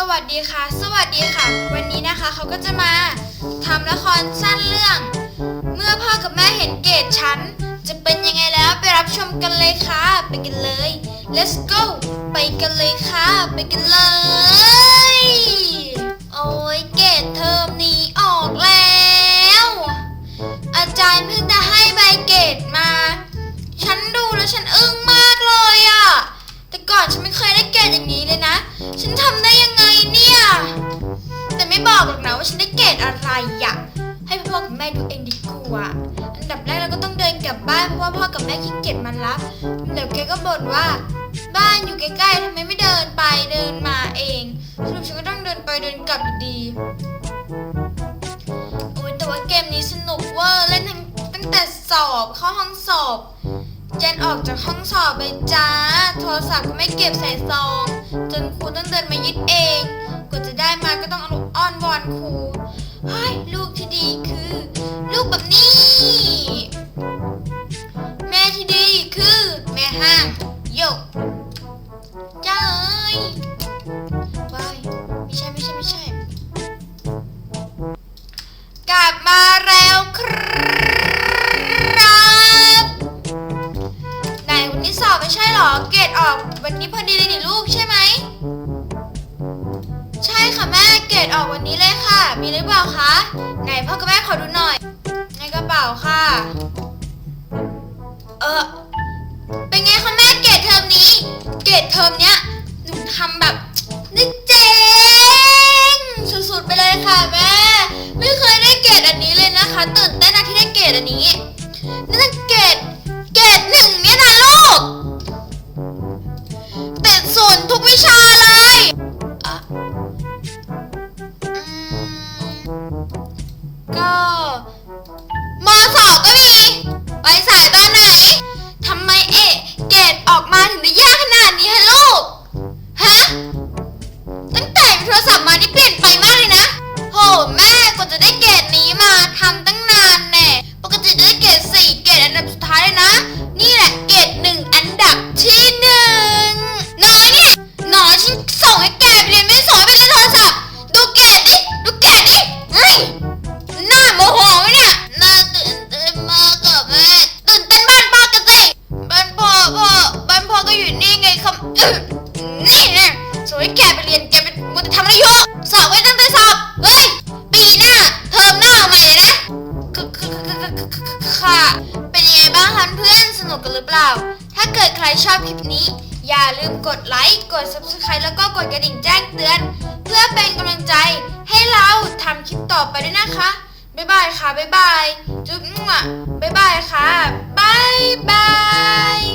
สวัสดีค่ะ สวัสดีค่ะ วันนี้นะคะเขาก็จะมาทำละครสั้นเรื่อง เมื่อพ่อกับแม่เห็นเกรดฉัน จะเป็นยังไงแล้วไปรับชมกันเลยค่ะ ไปกันเลย let's go ไปกันเลยค่ะ ไปกันเลย โอ้ยเกรดเทอมนี้ออกแล้ว อาจารย์เพิ่งจะให้ใบเกรดมา ฉันดูแล้วฉันอึ้งมากเลยอะแต่ก่อนฉันไม่เคยได้เกรดอย่างนี้เลยนะ บอกหรอกนะว่าฉันได้เกรดอะไรอะให้พ่อกับแม่ดูเองดีกว่าอันดับแรกเราก็ต้องเดินกลับบ้านเพราะว่าพ่อกับแม่ขี้เกียจมารับเดี๋ยวแกก็บ่นว่า บ้านอยู่ใกล้ๆทำไมไม่เดินไปเดินมาเองสรุปฉันก็ต้องเดินไปเดินกลับอยู่ดีโอ้ยแต่ว่าเกมนี้สนุกเวอร์เล่นทั้งตั้งแต่สอบเข้าห้องสอบเจนออกจากห้องสอบไปจ้า โทรศัพท์ก็ไม่เก็บใส่ซอง จนครูต้องเดินมายึดเอง กว่าจะได้มาก็ต้องอ้อนวอนครูเฮ้ยลูกที่ดีคือ ลูกแบบนี้ แม่ที่ดีคือ แม่ห้างโยกจ้าเอ้ยว้ายไม่ใช่ไม่ใช่ไม่ใช่ กลับมาแล้วครับไหนวันนี้สอบไม่ใช่เหรอ เกรดออกวันนี้พอดีเลยนี่ลูกใช่ไหม เกรดออกวันนี้เลยค่ะ มีหรือเปล่าคะ ไหนพ่อกับแม่ขอดูหน่อย ในกระเป๋าค่ะ เออเป็นไงคะแม่เกรดเทอมนี้ เกรดเทอมเนี้ยหนูทำแบบนี่เจ๋งสุดๆไปเลยค่ะแม่ ไม่เคยได้เกรดอันนี้เลยนะคะ ตื่นเต้นนะที่ได้เกรดอันนี้ นี่นะสวยแกไปเรียนแกไปมุดทำอะไรอยู่สอบไว้ตั้งแต่สอบ เฮ้ย ปีหน้า เทอมหน้าใหม่เลยนะคือคือคือค่ะ เป็นยังไงบ้างคะเพื่อน สนุกกันหรือเปล่า ถ้าเกิดใครชอบคลิปนี้ อย่าลืมกดไลค์ กด subscribe แล้วก็กดกระดิ่งแจ้งเตือน เพื่อเป็นกำลังใจให้เราทำคลิปต่อไปด้วยนะคะ บ๊ายบายค่ะ บ๊ายบาย จุ๊บมั่วบ๊ายบายค่ะบายบาย